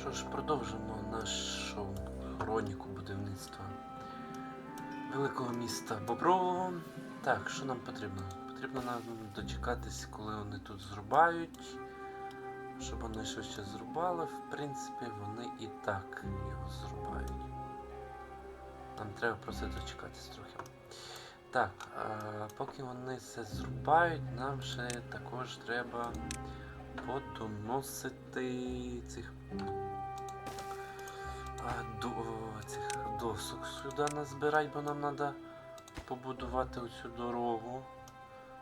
Що ж, продовжимо нашу хроніку будівництва великого міста Бобрового. Так, що нам потрібно? Потрібно нам дочекатись, коли вони тут зрубають. Щоб вони швидше зрубали, в принципі, вони і так його зрубають. Нам треба просто дочекатись трохи. Так, а поки вони це зрубають, нам ще також треба подоносити цих, досок сюди назбирати, бо нам треба побудувати оцю дорогу.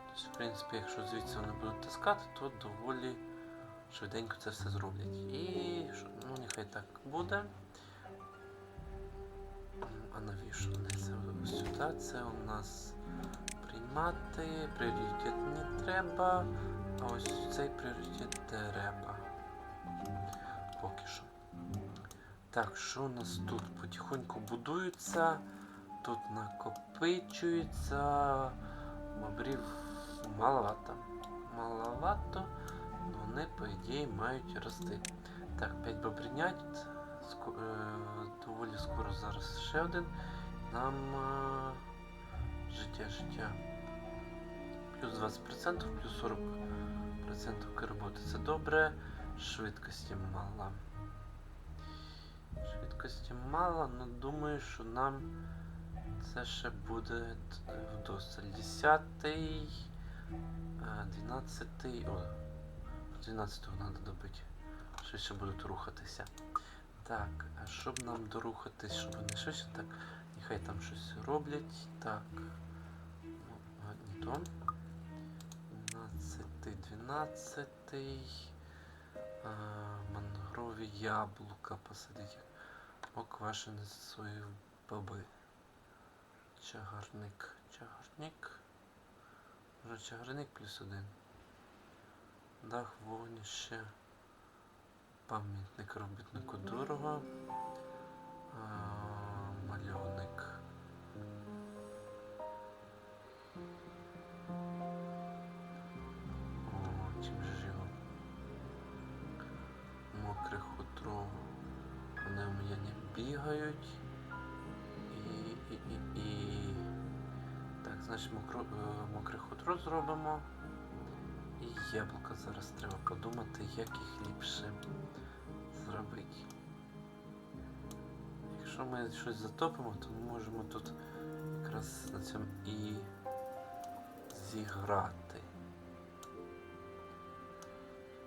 Тобто, в принципі, якщо звідси вони будуть таскати, то доволі швиденько це все зроблять. І ну нехай так буде. А навіщо не це сюди? Це у нас приймати, пріоритет не треба, а ось цей пріоритет треба. Поки що. Так, що у нас тут? Потихоньку будується, тут накопичується, бобрів маловато. Маловато, але вони, по ідеї, мають рости. Так, 5 бобринят. Ско- е, доволі скоро зараз ще один. Нам е, життя, життя. Плюс 20%, плюс 40% роботи. Це добре. Швидкості мало. Швидкості мало, але думаю, що нам це ще буде вдосталь. 10, 12, о, 12 треба добити. Швидше будуть рухатися. Так, а щоб нам дорухатись, щоб вони швидше, так, нехай там щось роблять. Так. Ну, не то. 12, 12. Мангрові яблука посадити. Оквашені свої баби. Чагарник. Чагарник. Може чагарник плюс один. Дах вогнище. Пам'ятник робітнику дорого. А, бігають. І, і, і, і. Так, значить мокро, е, мокре хутро зробимо. І яблука зараз треба подумати, як їх ліпше зробити. Якщо ми щось затопимо, то ми можемо тут якраз на цьому і зіграти.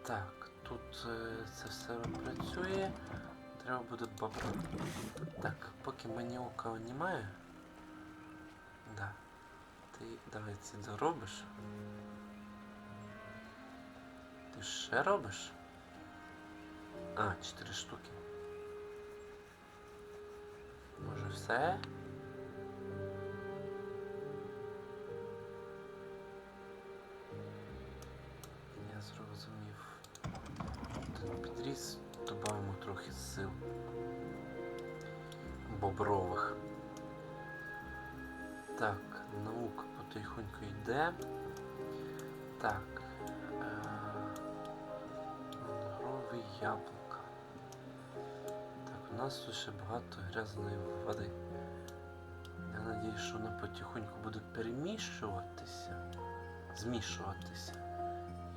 Так, тут е, це все працює. Треба буде бабра. Так, поки мені ока немає. Да. Ти давай ці доробиш. Ти ще робиш? А, 4 штуки. Може все? Потихоньку йде. Так. Е- Мангрові яблука. Так, у нас тут ще багато грязної води. Я надіюсь, що вона потихоньку буде перемішуватися, змішуватися.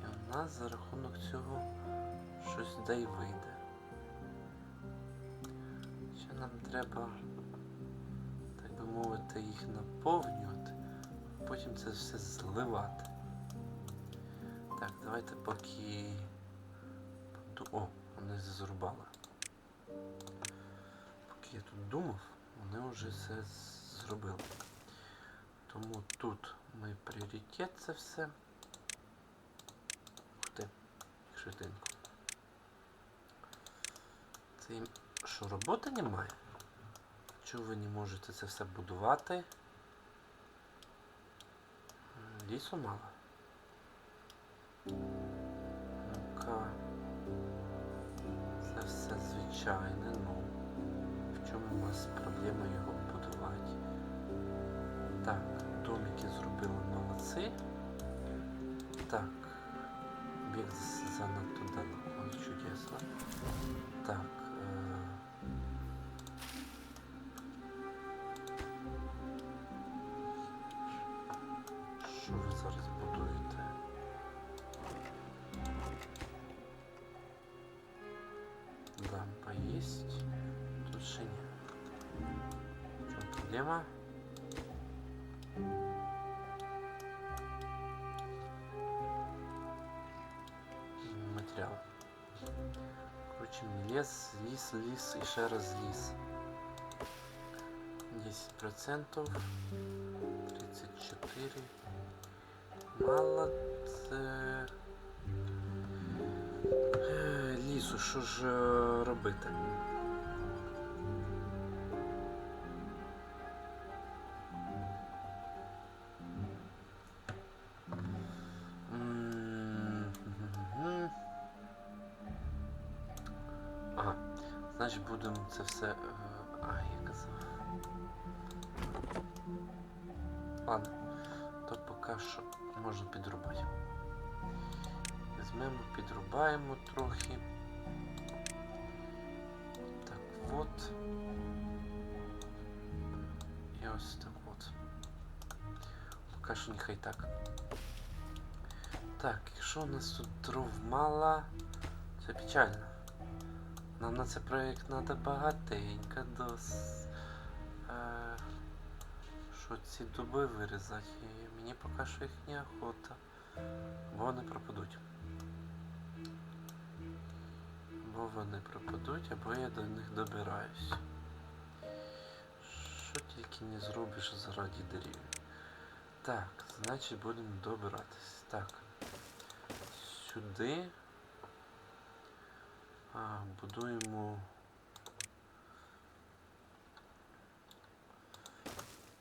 І у нас за рахунок цього щось да й вийде. Ще нам треба, так би мовити, їх наповнювати, потім це все зливати. Так, давайте поки. О, вони зрубали. Поки я тут думав, вони вже все зробили. Тому тут ми пріоритет це все. Ух ти, швиденько. Це їм що, роботи немає? Чого ви не можете це все будувати? Лісу мало. Ну-ка. Це все звичайне, ну. В чому у нас проблема його будувати? Так, домики зробили молодці. Так. Біг занадто далеко, чудесно. Так. зараз будуєте. Лампа есть. Тут ще ні. В чому проблема? Материал. Короче, лес, ліс, ліс і ще раз ліс. 10%, 34, Мало це. Е, Лісу, що ж е, робити? Ось так от. Поки що нехай так. Так, якщо у нас тут дров мало, це печально. Нам на цей проєкт треба багатенько дос. Е, що ці дуби вирізати. І мені поки що їх неохота. Бо вони пропадуть. Бо вони пропадуть, або я до них добираюсь. Тільки не зробиш заради дерев. Так, значить будемо добиратись. Так. Сюди. А, будуємо.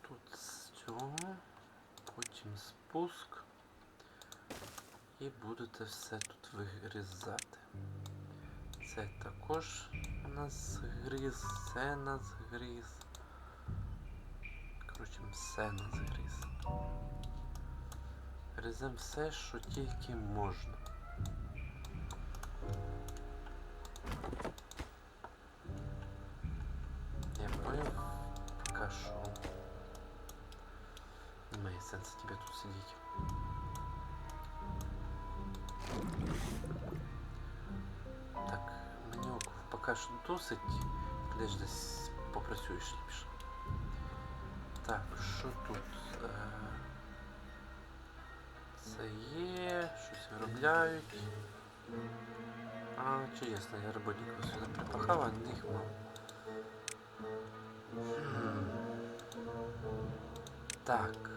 Тут з цього, потім спуск. І будете все тут вигрізати. Це також у нас гріз, це нас гріз. Все нас гріз. Гризем все, що тільки можна. Щось виробляють. А, чудесно, я работников сюда припахав, а них мало. М. Так.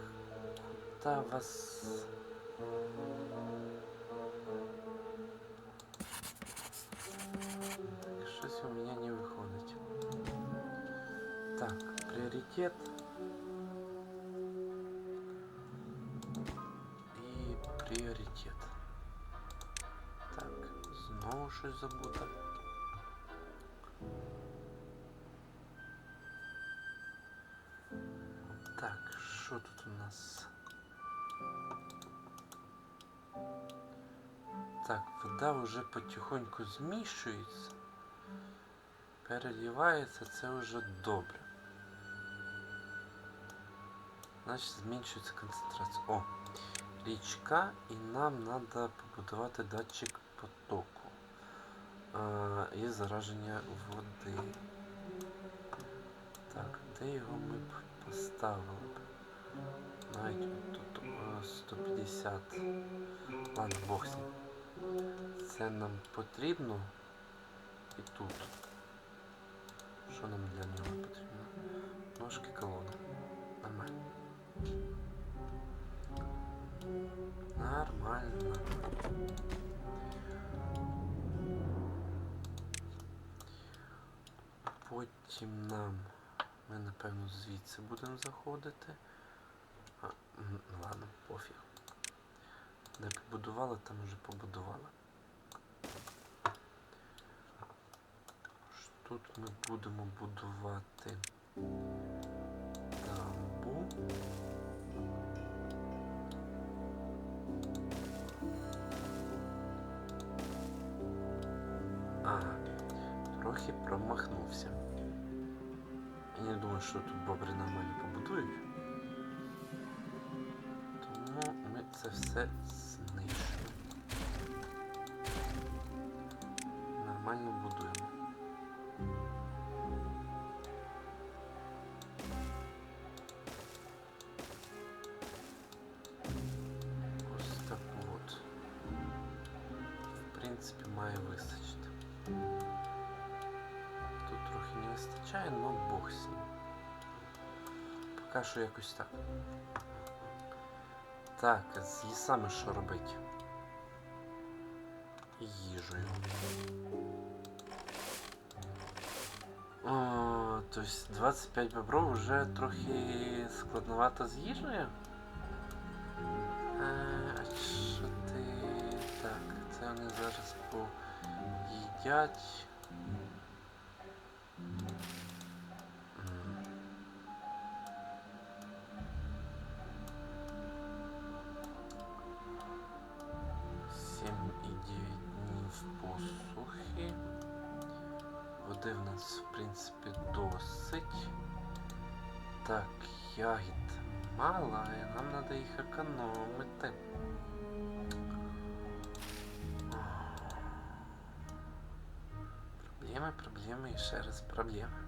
Куда вас... Так, щось у меня не выходит. Так, приоритет. Щось забуто. Так, що тут у нас? Так, вода вже потихоньку зміщується. Переливається, це вже добре. Значить, зменшується концентрація. О! річка, і нам треба побудувати датчик потоку і зараження води. Так, де його ми б поставили б? Навіть тут 150. Ладно, бог з ним. Це нам потрібно і тут. Що нам для нього потрібно? Ножки колони. Нормально. Нормально. Потім нам. Ми напевно звідси будемо заходити. А, ладно, пофіг. Де побудували, там вже побудували. Тут ми будемо будувати дамбу. Ага, трохи промахнувся. не думаю, що тут бобри нормально побудують. Тому ми це все знищуємо. Нормально будуємо. Ось так от. В принципі, має вистачити. Тут трохи не вистачає, но бог с ним. Поки що якось так. Так, з лісами що робити? Їжею. О, то есть 25 бобров вже трохи складновато з їжею? Е, А що ти. Так, це вони зараз поїдять. Нас, в принципі, досить. Так, ягід мало, і нам треба їх економити. Проблеми, проблеми і ще раз проблеми.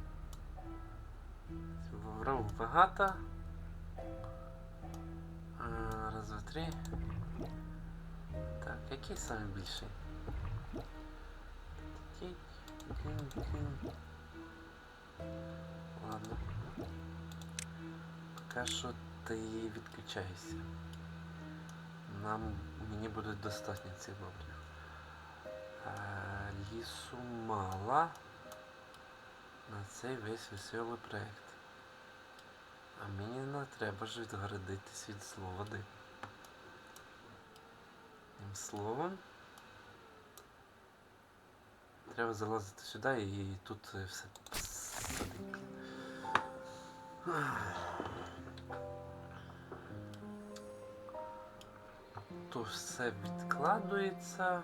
Воров багато. Раз, два, три. Так, який самий Ладно. Поки що ти відключайся. Нам мені буде достатньо цих бобрів. Е, Лісу мало на цей весь веселий проект. А мені не треба ж відгородитись від зловоди. Тим словом. Треба залазити сюди і тут е, все. То все відкладується.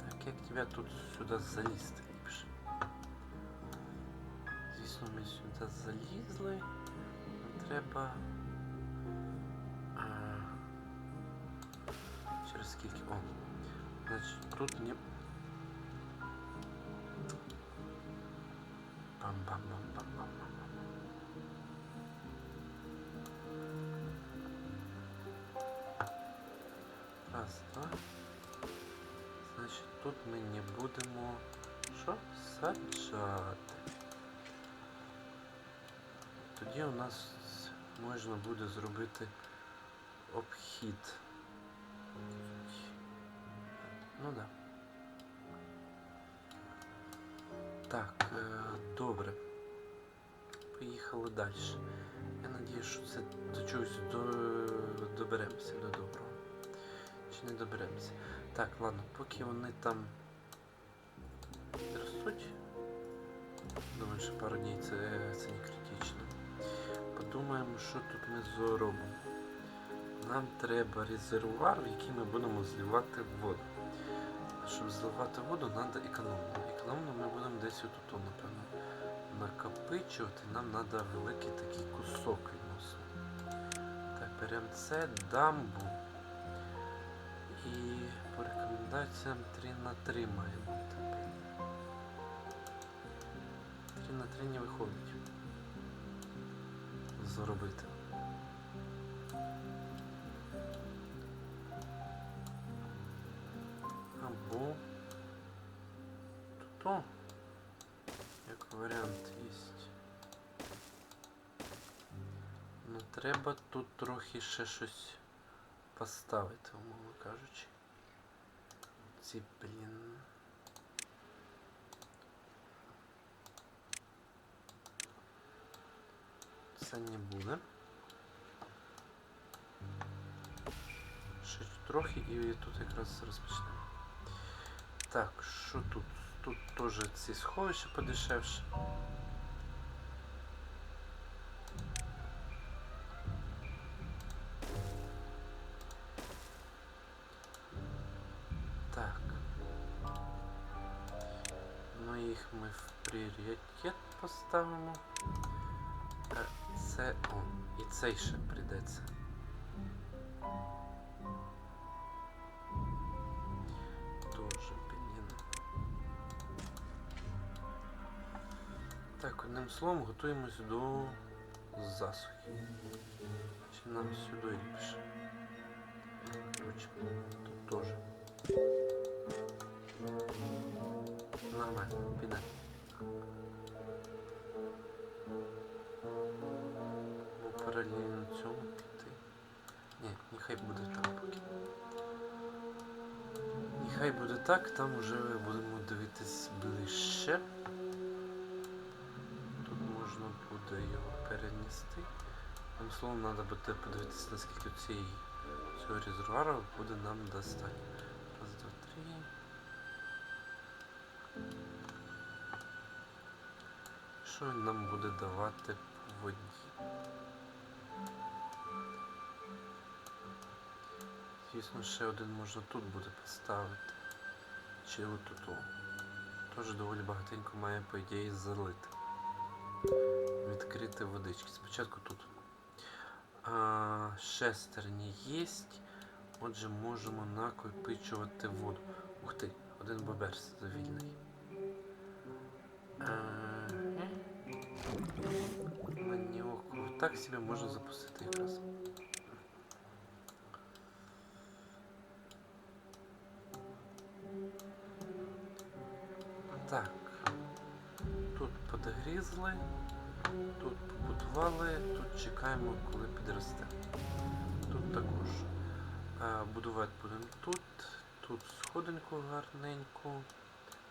Так, як тебе тут сюди залізти ліпше? Звісно, ми сюди залізли. Треба. Через скільки. О! Значить, тут не. Раз, два. Значить, тут ми не будемо що? Саджати. Тоді у нас можна буде зробити обхід. Ну да. Так, е, далі. Я надію, що це до чогось до, доберемося до доброго. Чи не доберемося? Так, ладно, поки вони там ростуть. Думаю, що пару днів це, це не критично. Подумаємо, що тут ми зробимо. Нам треба резервуар, в який ми будемо зливати воду. Щоб зливати воду, треба економно. Економно ми будемо десь отут, напевно, накопичувати. Нам треба великий такий кусок відносно. Так, беремо це, дамбу. І по рекомендаціям 3 на 3 має бути. 3 на 3 не виходить. Зробити. Або як варіант є. Ну треба тут трохи ще щось поставити, умовно кажучи. Ці, блін. Це не буде. Ще трохи і тут якраз розпочнемо. Так, що тут? Тут теж ці сховища подешевше. Так. Ну їх ми в пріоритет поставимо. Е, Це о, і цей ще прийдеться. Одним словом, готуємось до засухи. Чи нам сюди ліпше? Короче, тут теж. Нормально, піде. Бо паралельно цьому піти. Ні, нехай буде так поки. Нехай буде так, там уже будемо дивитись ближче. Буде його перенести. Тим словом, треба буде подивитися, наскільки цієї цього резервуару буде нам достатньо. Раз, два, три. Що він нам буде давати по воді? Звісно, ще один можна тут буде поставити. Чи отут. Теж доволі багатенько має, по ідеї, залити. Відкрити водички. Спочатку тут. А, шестерні є. Отже, можемо накопичувати воду. Ух ти, один боберс завільний. Е, Маніоку. Так себе можна запустити якраз. Подгрізли, тут побудували, тут чекаємо, коли підросте. Тут також. Будувати будемо тут, тут сходинку гарненьку.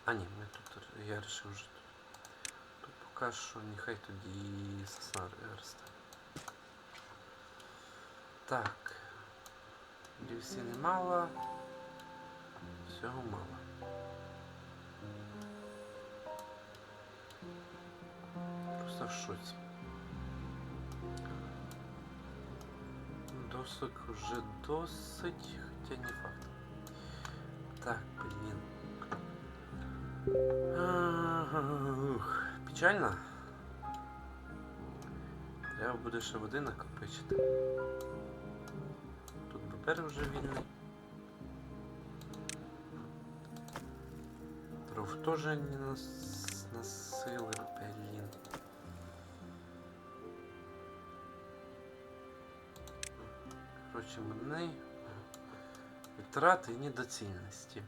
А ні, ми тут я вирішив вже тут. Тут поки що нехай тоді сосна росте. Так. Дівсіни мало. Всього мало. В шоці. Досок вже досить, хоча не факт. Так, блін. Печально. Треба буде ще води накопичити. Тут папер вже вільний. Дров теж не нас... насили, блін. Мене витрати і недоцільності.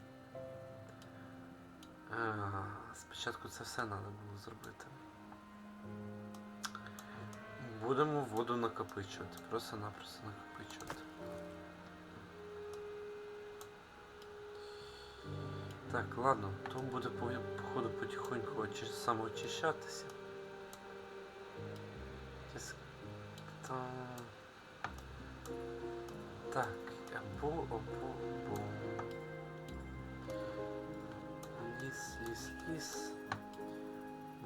Спочатку це все треба було зробити. Будемо воду накопичувати, просто-напросто накопичувати. Так, ладно, то буде походу потихоньку самоочищатися. Тіс- Та... Так, або, або, або. Ліс, ліс, ліс.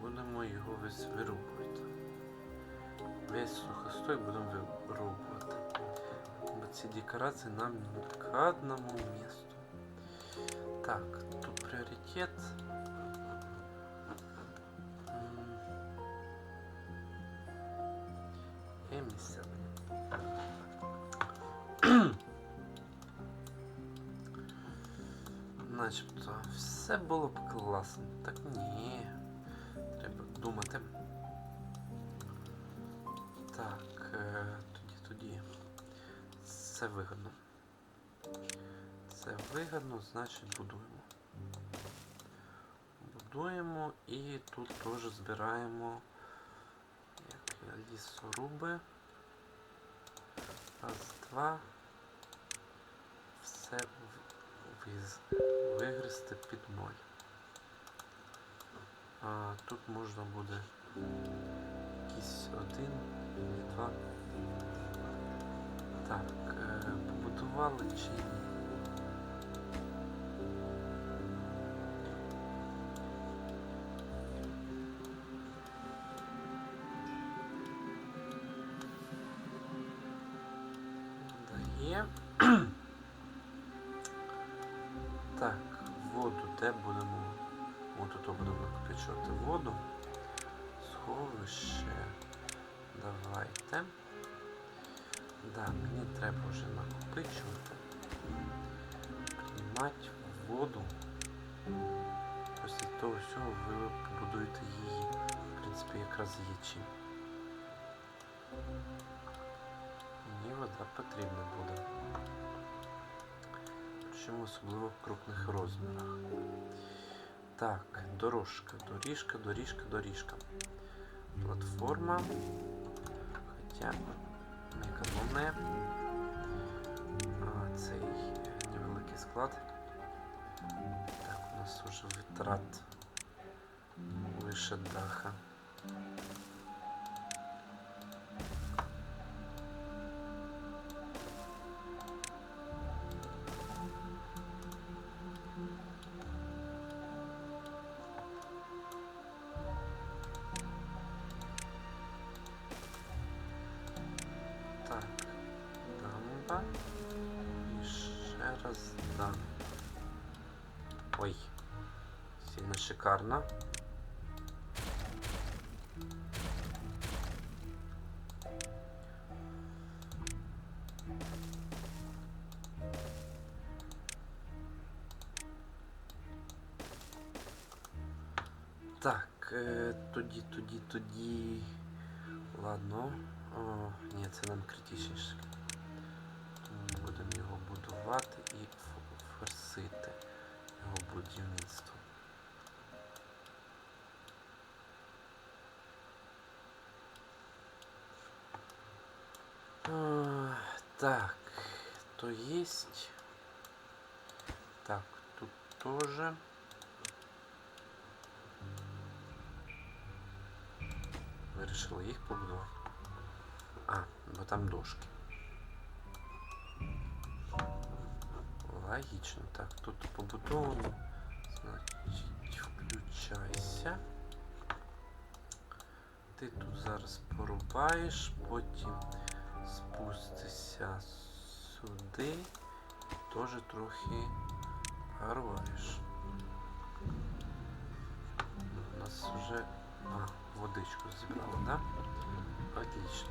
Будемо його весь вирубувати. Весь сухостой будемо вирубувати. Бо ці декорації нам не к одному місту. Так, тут пріоритет. Начебто все було б класно. Так ні. Треба думати. Так, е, тоді тоді. Це вигодно. Це вигодно, значить будуємо. Будуємо і тут теж збираємо як лісоруби. Раз, два. Все в- віз, вигризти під ноль. А, тут можна буде якийсь один, і два. Так, е, побудували чи ні? Де будемо? От тут будемо накопичувати воду. Сховище. Давайте. Да, мені треба вже накопичувати. Приймати воду. Після того всього ви побудуєте її. В принципі, якраз є чим. Мені вода потрібна буде. Бачимо, особливо в крупних розмірах. Так, дорожка, доріжка, доріжка, доріжка. Платформа. Хоча не. А, цей невеликий склад. Так, у нас уже витрат лише даха. Шикарно. Так, е, тоді, тоді, тоді. Ладно. О, ні, це нам критичніше. Будемо його будувати і форсити його будівництво. А, Так, то есть. Так, тут тоже. Вирішили їх побудувати. А, бо там дошки. Логічно. Так, тут побудовано. Значить, включайся. Ти тут зараз порубаєш, потім спустишся сюди. Теж трохи порубаєш. У нас вже... А, водичку зібрали, да? Отлично.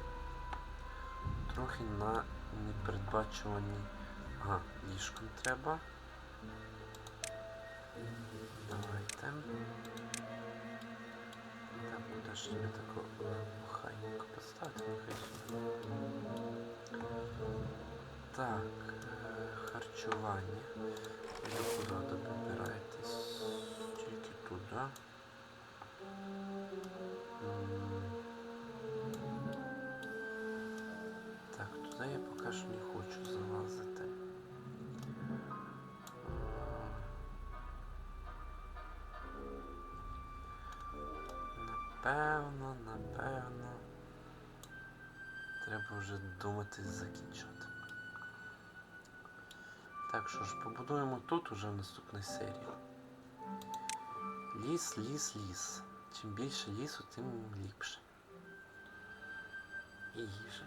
Трохи на непередбачувані. Ага, ліжком треба. Давайте. Так, куди ж тобі тако охайненько поставити, Так, харчування. Ви куди добираєтесь? Тільки туди. Так, туди я поки що не хочу залазити. Напевно, напевно. Треба вже думати закінчувати. Що ж, побудуємо тут уже в наступній серії. Ліс, ліс, ліс. Чим більше лісу, тим ліпше. І їжа.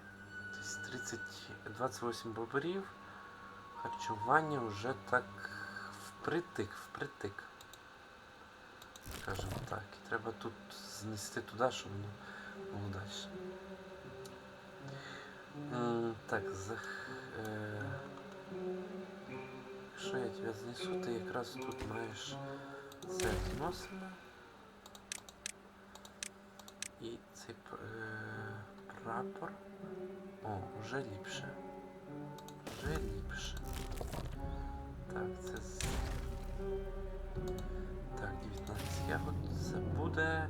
Тобто 30, 28 бобрів. Харчування вже так впритик, впритик. Скажімо так. І треба тут знести туди, щоб воно було далі. Так, зах... Якщо я тебе знесу, ти якраз тут маєш це зносимо. І цей прапор. О, вже ліпше. Вже ліпше. Так, це. Так, 19 ягод. Це буде.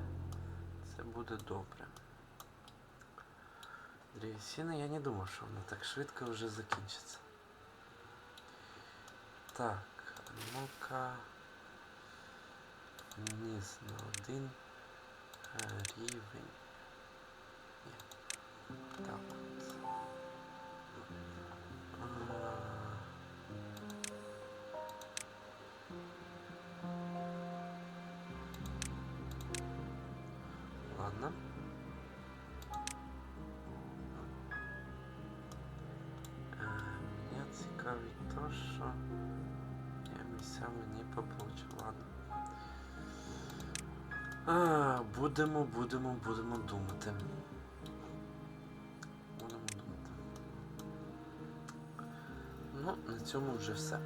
Це буде добре. Древесина я не думав, що вона так швидко вже закінчиться. Так, ну-ка. Вниз на один рівень. Так А, будемо, будемо, будемо думати. Будемо думати. Ну, на цьому вже все.